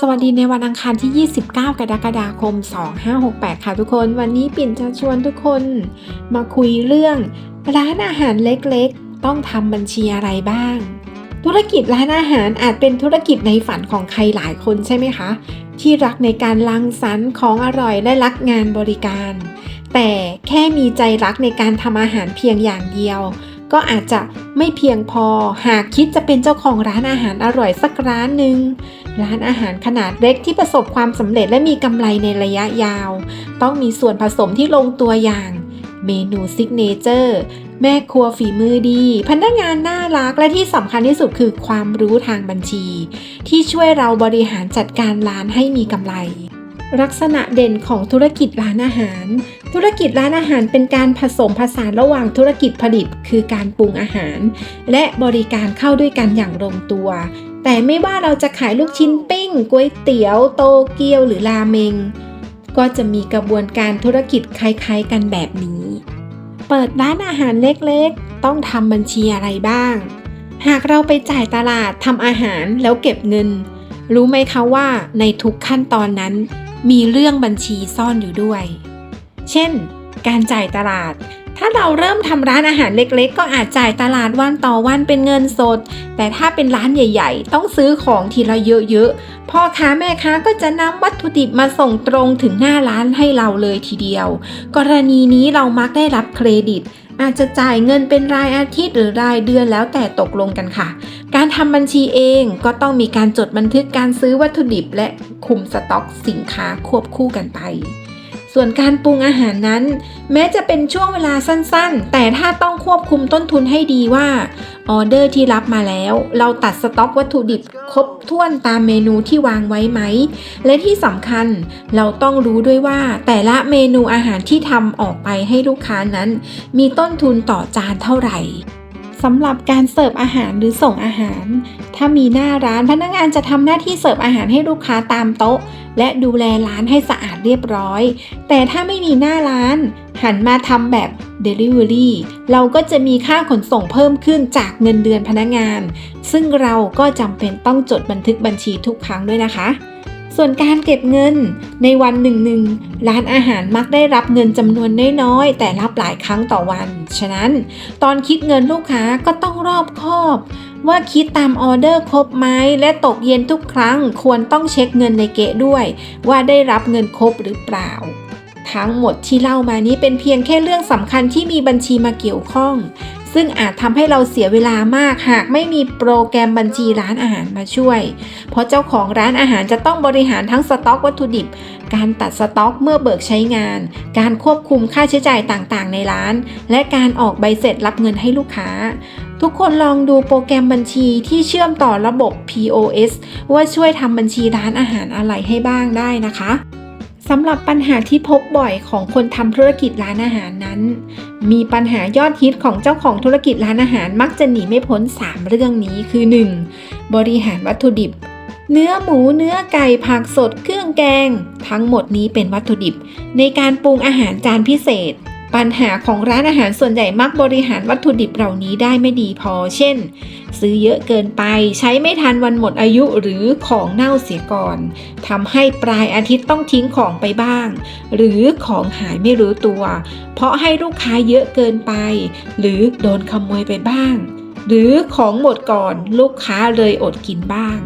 สวัสดีในวันอังคารที่ 29 กรกฎาคม 2568 ค่ะทุกคน วันนี้ปิ่นจะชวนทุกคนมาคุยเรื่อง ร้านอาหารเล็กๆ ต้องทำบัญชีอะไรบ้าง ธุรกิจร้านอาหารอาจเป็นธุรกิจในฝันของใครหลายคนใช่ไหมคะ ที่รักในการลังสรรค์ของอร่อยและรักงานบริการ แต่แค่มีใจรักในการทำอาหารเพียงอย่างเดียว ก็อาจจะไม่เพียงพอหากคิดจะเป็นเจ้าของร้านอาหารอร่อยสักร้านหนึ่งร้านอาหารขนาดเล็กที่ประสบความสำเร็จและมีกำไรในระยะยาว ต้องมีส่วนผสมที่ลงตัวอย่าง เมนูซิกเนเจอร์แม่ครัวฝีมือดี พนักงานน่ารักและที่สำคัญที่สุดคือความรู้ทางบัญชี ที่ช่วยเราบริหารจัดการร้านให้มีกำไร ลักษณะเด่นของธุรกิจร้านอาหาร ธุรกิจร้านอาหารเป็นการผสมผสานระหว่างธุรกิจผลิต คือการปรุงอาหาร และบริการเข้าด้วยกันอย่างลงตัว แต่ไม่ว่าเราจะขายลูกชิ้นปิ้งก๋วยเตี๋ยว โตเกียวหรือราเมง ก็จะมีกระบวนการธุรกิจคล้ายๆกันแบบนี้ เปิดร้านอาหารเล็กๆ ต้องทำบัญชีอะไรบ้าง หากเราไปจ่ายตลาดทำอาหารแล้วเก็บเงิน รู้ไหมคะว่าในทุกขั้นตอนนั้น มีเรื่องบัญชีซ่อนอยู่ด้วย เช่น การจ่ายตลาด ถ้าเราเริ่มทำร้านอาหารเล็กๆ ก็อาจจ่ายตลาดวันต่อวันเป็นเงินสด แต่ถ้าเป็นร้านใหญ่ๆ ต้องซื้อของทีละเยอะๆ พ่อค้าแม่ค้าก็จะนำวัตถุดิบมาส่งตรงถึงหน้าร้านให้เราเลยทีเดียว กรณีนี้เรามักได้รับเครดิต อาจจะจ่ายเงินเป็นรายอาทิตย์หรือรายเดือนแล้วแต่ตกลงกันค่ะ การทำบัญชีเองก็ต้องมีการจดบันทึกการซื้อวัตถุดิบและคุมสต็อกสินค้าควบคู่กันไป ส่วนการปรุงอาหารนั้น แม้จะเป็นช่วงเวลาสั้นๆ แต่ถ้าต้องควบคุมต้นทุนให้ดีว่าออเดอร์ที่รับมาแล้ว เราตัดสต็อกวัตถุดิบครบถ้วนตามเมนูที่วางไว้ไหม และที่สำคัญเราต้องรู้ด้วยว่า แต่ละเมนูอาหารที่ทำออกไปให้ลูกค้านั้น มีต้นทุนต่อจานเท่าไหร่ สำหรับการเสิร์ฟอาหารหรือส่งอาหาร ถ้ามีหน้าร้านพนักงานจะทำหน้าที่เสิร์ฟอาหารให้ลูกค้าตามโต๊ะ และดูแลร้านให้สะอาดเรียบร้อย แต่ถ้าไม่มีหน้าร้าน หันมาทำแบบ Delivery เราก็จะมีค่าขนส่งเพิ่มขึ้นจากเงินเดือนพนักงาน ซึ่งเราก็จำเป็นต้องจดบันทึกบัญชีทุกครั้งด้วยนะคะ ส่วนการเก็บเงินในวันหนึ่งหนึ่งร้านอาหารมักได้รับเงินจำนวนน้อยๆแต่รับหลายครั้งต่อวัน ฉะนั้นตอนคิดเงินลูกค้าก็ต้องรอบคอบ ว่าคิดตามออเดอร์ครบไหมและตกเย็นทุกครั้งควรต้องเช็คเงินในเกะด้วย ว่าได้รับเงินครบหรือเปล่า ทั้งหมดที่เล่ามานี้เป็นเพียงแค่เรื่องสำคัญที่มีบัญชีมาเกี่ยวข้อง ซึ่งอาจทำให้เราเสียเวลามากหากไม่มีโปรแกรมบัญชีร้านอาหารมาช่วย เพราะเจ้าของร้านอาหารจะต้องบริหารทั้งสต็อกวัตถุดิบ การตัดสต็อกเมื่อเบิกใช้งาน การควบคุมค่าใช้จ่ายต่างๆ ในร้าน และการออกใบเสร็จรับเงินให้ลูกค้าทุกคนลองดูโปรแกรมบัญชีที่เชื่อมต่อระบบ POS ว่าช่วยทำบัญชีร้านอาหารอะไรให้บ้างได้นะคะ สำหรับปัญหาที่พบบ่อยของคนทำธุรกิจร้านอาหารนั้น มีปัญหายอดฮิตของเจ้าของธุรกิจร้านอาหารมักจะหนีไม่พ้น 3 เรื่องนี้คือ 1. บริหารวัตถุดิบ เนื้อหมูเนื้อไก่ผักสดเครื่องแกง ทั้งหมดนี้เป็นวัตถุดิบ ในการปรุงอาหารจานพิเศษ ปัญหาของร้านอาหารส่วนใหญ่มักบริหารวัตถุดิบเหล่านี้ได้ไม่ดีพอ เช่น ซื้อเยอะเกินไปใช้ไม่ทันวันหมดอายุหรือของเน่าเสียก่อนทำให้ปลายอาทิตย์ต้องทิ้งของไปบ้าง หรือของหายไม่รู้ตัว เพราะให้ลูกค้าเยอะเกินไป หรือโดนขโมยไปบ้าง หรือของหมดก่อนลูกค้าเลยอดกินบ้าง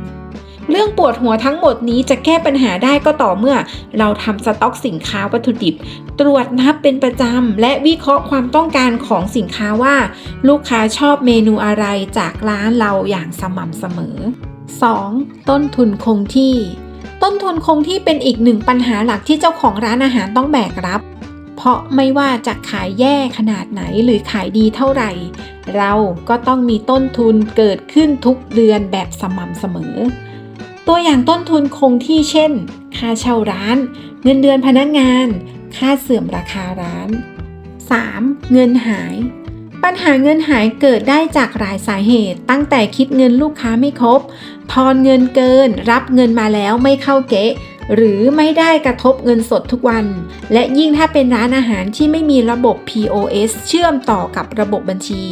เรื่องปวดหัวทั้งหมดนี้จะแก้ปัญหาได้ก็ต่อเมื่อ เราทำสต็อกสินค้าวัตถุดิบ ตรวจนับเป็นประจำ และวิเคราะห์ความต้องการของสินค้าว่า ลูกค้าชอบเมนูอะไรจากร้านเราอย่างสม่ำเสมอ 2. ต้นทุนคงที่ ต้นทุนคงที่เป็นอีกหนึ่งปัญหาหลักที่เจ้าของร้านอาหารต้องแบกรับ เพราะไม่ว่าจะขายแย่ขนาดไหนหรือขายดีเท่าไหร่ เราก็ต้องมีต้นทุนเกิดขึ้นทุกเดือนแบบสม่ำเสมอ ตัวอย่างต้นทุนคงที่เช่น ค่าเช่าร้าน เงินเดือนพนักงาน ค่าเสื่อมราคาร้าน 3. เงินหาย ปัญหาเงินหายเกิดได้จากหลายสาเหตุ ตั้งแต่คิดเงินลูกค้าไม่ครบทอนเงินเกิน รับเงินมาแล้วไม่เข้าเก๊ะ หรือไม่ได้กระทบเงินสดทุกวัน และยิ่งถ้าเป็นร้านอาหารที่ไม่มีระบบ POS เชื่อมต่อกับระบบบัญชี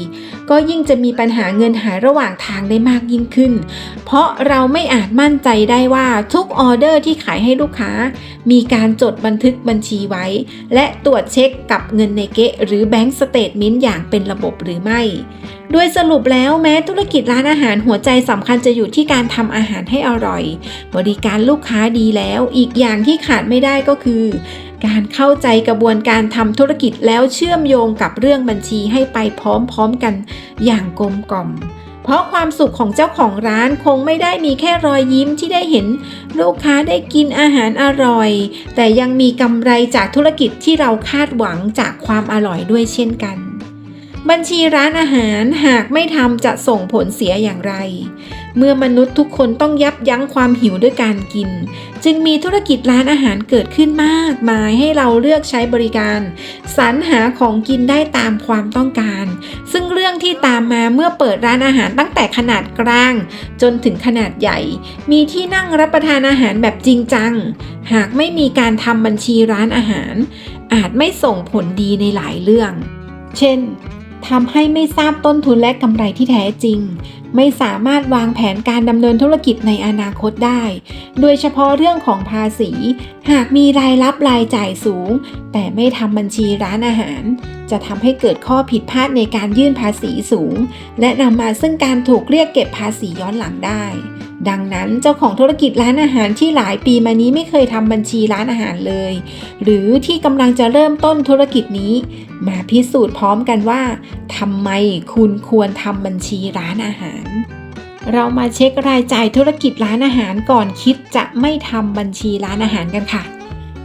ก็ยิ่งจะมีปัญหาเงินหายระหว่างทางได้มากยิ่งขึ้น เพราะเราไม่อาจมั่นใจได้ว่าทุกออเดอร์ที่ขายให้ลูกค้า มีการจดบันทึกบัญชีไว้ และตรวจเช็คกับเงินในเกะหรือแบงก์สเตทเมนต์อย่างเป็นระบบหรือไม่โดยสรุปแล้วแม้ธุรกิจร้านอาหารหัวใจสำคัญจะอยู่ที่การทำอาหารให้อร่อย บริการลูกค้าดีแล้วแล้วอีกอย่างที่ขาดไม่ได้ก็คือ การเข้าใจกระบวนการทำธุรกิจแล้วเชื่อมโยงกับเรื่องบัญชีให้ไปพร้อมๆกันอย่างกลมกล่อมเพราะความสุขของเจ้าของร้านคงไม่ได้มีแค่รอยยิ้มที่ได้เห็นลูกค้าได้กินอาหารอร่อย แต่ยังมีกำไรจากธุรกิจที่เราคาดหวังจากความอร่อยด้วยเช่นกัน บัญชีร้านอาหารหากไม่ทำจะส่งผลเสียอย่างไร เมื่อมนุษย์ทุกคนต้องยับยั้งความหิวด้วยการกิน จึงมีธุรกิจร้านอาหารเกิดขึ้นมากมายให้เราเลือกใช้บริการ สรรหาของกินได้ตามความต้องการ ซึ่งเรื่องที่ตามมาเมื่อเปิดร้านอาหารตั้งแต่ขนาดกลาง จนถึงขนาดใหญ่ มีที่นั่งรับประทานอาหารแบบจริงจัง หากไม่มีการทำบัญชีร้านอาหาร อาจไม่ส่งผลดีในหลายเรื่อง เช่น ทำให้ไม่ทราบต้นทุนและกำไรที่แท้จริง ไม่สามารถวางแผนการดำเนินธุรกิจในอนาคตได้ โดยเฉพาะเรื่องของภาษี หากมีรายรับรายจ่ายสูง แต่ไม่ทำบัญชีร้านอาหาร จะทำให้เกิดข้อผิดพลาดในการยื่นภาษีสูง และนำมาซึ่งการถูกเรียกเก็บภาษีย้อนหลังได้ ดังนั้นเจ้าของธุรกิจร้านอาหารที่หลายปีมานี้ไม่เคยทำบัญชีร้านอาหารเลย หรือที่กำลังจะเริ่มต้นธุรกิจนี้ มาพิสูจน์พร้อมกันว่าทำไมคุณควรทำบัญชีร้านอาหาร เรามาเช็ครายจ่ายธุรกิจร้านอาหารก่อนคิดจะไม่ทำบัญชีร้านอาหารกันค่ะ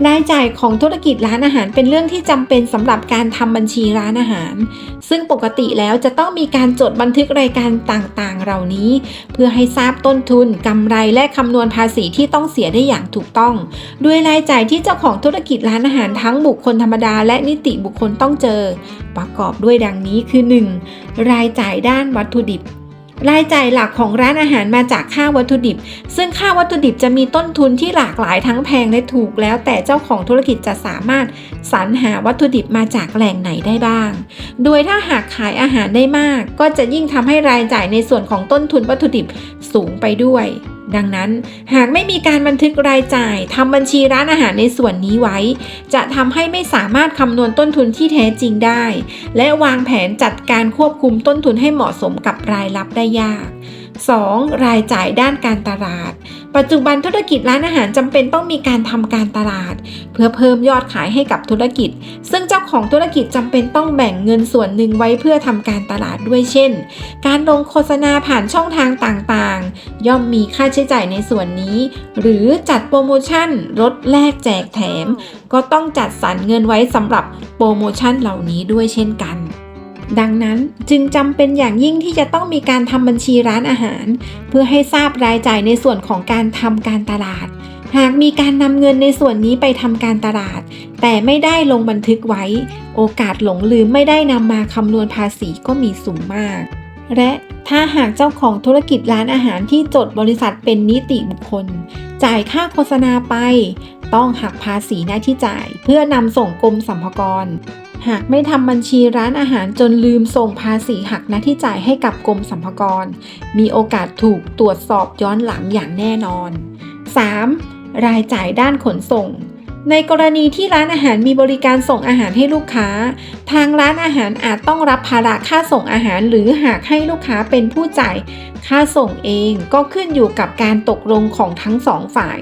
รายจ่ายของธุรกิจร้านอาหารเป็นเรื่องที่จำเป็นสำหรับการทำบัญชีร้านอาหาร ซึ่งปกติแล้วจะต้องมีการจดบันทึกรายการต่างๆ เหล่านี้ เพื่อให้ทราบต้นทุนกำไรและคำนวณภาษีที่ต้องเสียได้อย่างถูกต้อง ด้วยรายจ่ายที่เจ้าของธุรกิจร้านอาหารทั้งบุคคลธรรมดา และนิติบุคคลต้องเจอ ประกอบด้วยดังนี้คือ 1. รายจ่ายด้านวัตถุดิบ รายจ่ายหลักของร้านอาหารมาจากค่าวัตถุดิบ ซึ่งค่าวัตถุดิบจะมีต้นทุนที่หลากหลายทั้งแพงและถูกแล้วแต่เจ้าของธุรกิจจะสามารถสรรหาวัตถุดิบมาจากแหล่งไหนได้บ้าง โดยถ้าหากขายอาหารได้มาก ก็จะยิ่งทำให้รายจ่ายในส่วนของต้นทุนวัตถุดิบสูงไปด้วย ดังนั้นหากไม่มีการบันทึกรายจ่ายทำบัญชีร้านอาหารในส่วนนี้ไว้ จะทำให้ไม่สามารถคำนวณต้นทุนที่แท้จริงได้ และวางแผนจัดการควบคุมต้นทุนให้เหมาะสมกับรายรับได้ยาก 2. รายจ่ายด้านการตลาด ปัจจุบันธุรกิจร้านอาหารจำเป็นต้องมีการทำการตลาด เพื่อเพิ่มยอดขายให้กับธุรกิจ ซึ่งเจ้าของธุรกิจจำเป็นต้องแบ่งเงินส่วนหนึ่งไว้เพื่อทำการตลาดด้วยเช่น การลงโฆษณาผ่านช่องทางต่างๆ ย่อมมีค่าใช้จ่ายในส่วนนี้ หรือจัดโปรโมชั่นลดแลกแจกแถม ก็ต้องจัดสรรเงินไว้สำหรับโปรโมชั่นเหล่านี้ด้วยเช่นกัน ดังนั้นจึงจำเป็นอย่างยิ่งที่จะต้องมีการทำบัญชีร้านอาหาร เพื่อให้ทราบรายจ่ายในส่วนของการทำการตลาด หากมีการนำเงินในส่วนนี้ไปทำการตลาด แต่ไม่ได้ลงบันทึกไว้ โอกาสหลงลืมไม่ได้นำมาคำนวณภาษีก็มีสูงมาก และถ้าหากเจ้าของธุรกิจร้านอาหารที่จดบริษัทเป็นนิติบุคคล จ่ายค่าโฆษณาไป ต้องหักภาษีหน้าที่จ่าย เพื่อนำส่งกรมสรรพากร หากไม่ทำบัญชีร้านอาหารจนลืมส่งภาษีหักหน้าที่จ่ายให้กับกรมสรรพากร มีโอกาสถูกตรวจสอบย้อนหลังอย่างแน่นอน 3. รายจ่ายด้านขนส่ง ในกรณีที่ร้านอาหารมีบริการส่งอาหารให้ลูกค้า ทางร้านอาหารอาจต้องรับภาระค่าส่งอาหาร หรือหากให้ลูกค้าเป็นผู้จ่ายค่าส่งเองก็ขึ้นอยู่กับการตกลงของทั้งสองฝ่าย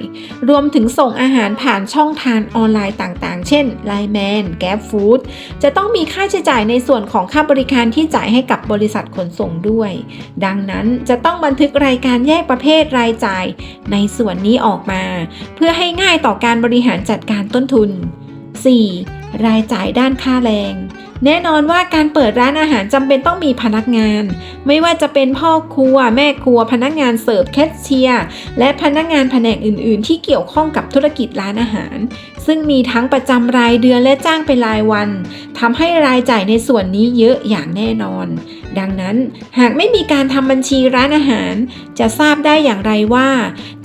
รวมถึงส่งอาหารผ่านช่องทางออนไลน์ต่างๆ เช่น Line Man g a p Food จะต้องมีค่าใช้จ่ายในส่วนของค่าบริการที่จ่ายให้กับบริษัทขนส่งด้วย ดังนั้นจะต้องบันทึกรายการแยกประเภทรายจ่าย ในส่วนนี้ออกมา เพื่อให้ง่ายต่อการบริหารจัดการการต้นทุน 4. รายจ่ายด้านค่าแรง แน่นอนว่าการเปิดร้านอาหารจำเป็นต้องมีพนักงาน ไม่ว่าจะเป็นพ่อครัว แม่ครัว พนักงานเสิร์ฟแคชเชียร์ และพนักงานแผนกอื่น ๆ ที่เกี่ยวข้องกับธุรกิจร้านอาหาร ซึ่งมีทั้งประจำรายเดือนและจ้างเป็นรายวันทำให้รายจ่ายในส่วนนี้เยอะอย่างแน่นอน ดังนั้น หากไม่มีการทำบัญชีร้านอาหาร จะทราบได้อย่างไรว่า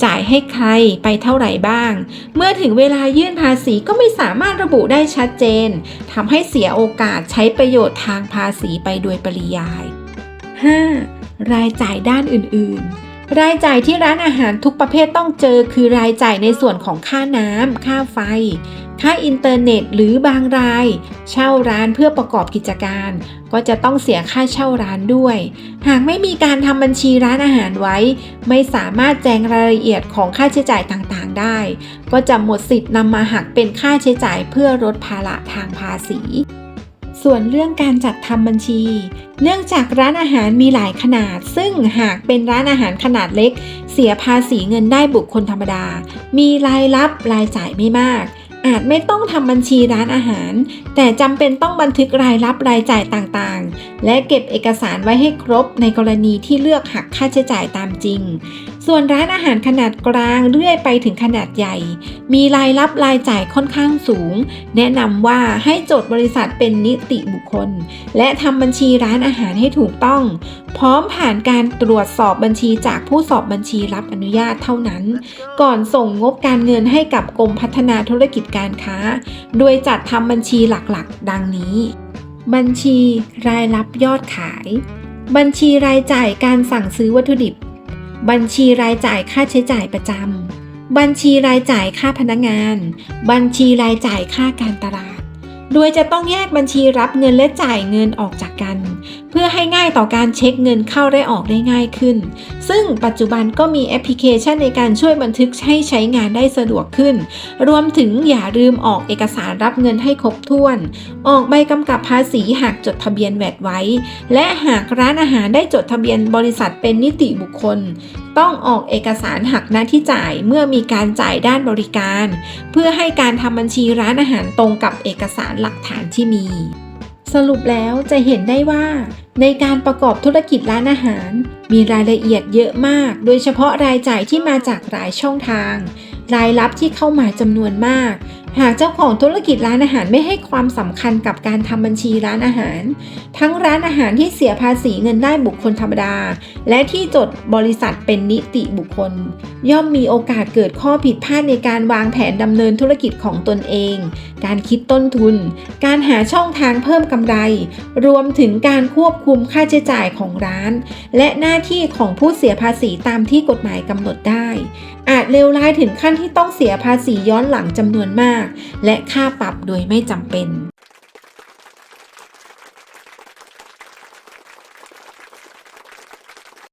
จ่ายให้ใครไปเท่าไหร่บ้าง เมื่อถึงเวลายื่นภาษีก็ไม่สามารถระบุได้ชัดเจนทำให้เสียโอกาสใช้ประโยชน์ทางภาษีไปโดยปริยาย 5. รายจ่ายด้านอื่นๆ รายจ่ายที่ร้านอาหารทุกประเภทต้องเจอคือรายจ่ายในส่วนของค่าน้ำ ค่าไฟ ค่าอินเทอร์เน็ต หรือบางราย เช่าร้านเพื่อประกอบกิจการ ก็จะต้องเสียค่าเช่าร้านด้วย หากไม่มีการทำบัญชีร้านอาหารไว้ ไม่สามารถแจ้งรายละเอียดของค่าใช้จ่ายต่างๆ ได้ ก็จะหมดสิทธิ์นำมาหักเป็นค่าใช้จ่ายเพื่อลดภาระทางภาษี ส่วนเรื่องการจัดทำบัญชี เนื่องจากร้านอาหารมีหลายขนาด ซึ่งหากเป็นร้านอาหารขนาดเล็ก เสียภาษีเงินได้บุคคลธรรมดา มีรายรับรายจ่ายไม่มาก อาจไม่ต้องทำบัญชีร้านอาหาร แต่จำเป็นต้องบันทึกรายรับรายจ่ายต่างๆ และเก็บเอกสารไว้ให้ครบในกรณีที่เลือกหักค่าใช้จ่ายตามจริง ส่วนร้านอาหารขนาดกลางเรื่อยไปถึงขนาดใหญ่ มีรายรับรายจ่ายค่อนข้างสูง แนะนำว่าให้จดบริษัทเป็นนิติบุคคล และทำบัญชีร้านอาหารให้ถูกต้อง พร้อมผ่านการตรวจสอบบัญชีจากผู้สอบบัญชีรับอนุญาตเท่านั้น ก่อนส่งงบการเงินให้กับกรมพัฒนาธุรกิจการค้า โดยจัดทำบัญชีหลักๆ ดังนี้ บัญชีรายรับยอดขาย บัญชีรายจ่ายการสั่งซื้อวัตถุดิบ บัญชีรายจ่ายค่าใช้จ่ายประจำบัญชีรายจ่ายค่าพนักงาน บัญชีรายจ่ายค่าการตลาด โดยจะต้องแยกบัญชีรับเงินและจ่ายเงินออกจากกัน เพื่อให้ง่ายต่อการเช็คเงินเข้าและออกได้ง่ายขึ้น ซึ่งปัจจุบันก็มีแอปพลิเคชันในการช่วยบันทึกให้ใช้งานได้สะดวกขึ้น รวมถึงอย่าลืมออกเอกสารรับเงินให้ครบถ้วน ออกใบกำกับภาษีหากจดทะเบียนแวดไว้ และหากร้านอาหารได้จดทะเบียนบริษัทเป็นนิติบุคคล ต้องออกเอกสารหักหน้าที่จ่ายเมื่อมีการจ่ายด้านบริการ เพื่อให้การทำบัญชีร้านอาหารตรงกับเอกสารหลักฐานที่มี สรุปแล้วจะเห็นได้ว่า ในการประกอบธุรกิจร้านอาหาร มีรายละเอียดเยอะมาก โดยเฉพาะรายจ่ายที่มาจากหลายช่องทาง รายรับที่เข้ามาจำนวนมากหากเจ้าของธุรกิจร้านอาหารไม่ให้ความสำคัญกับการทำบัญชีร้านอาหาร ทั้งร้านอาหารที่เสียภาษีเงินได้บุคคลธรรมดา และที่จดบริษัทเป็นนิติบุคคล ย่อมมีโอกาสเกิดข้อผิดพลาดในการวางแผนดำเนินธุรกิจของตนเอง การคิดต้นทุน การหาช่องทางเพิ่มกำไร รวมถึงการควบคุมค่าใช้จ่ายของร้าน และหน้าที่ของผู้เสียภาษีตามที่กฎหมายกำหนดได้ อาจเลวร้ายถึงขั้นที่ต้องเสียภาษีย้อนหลังจำนวนมากาก และค่าปรับโดยไม่จำเป็น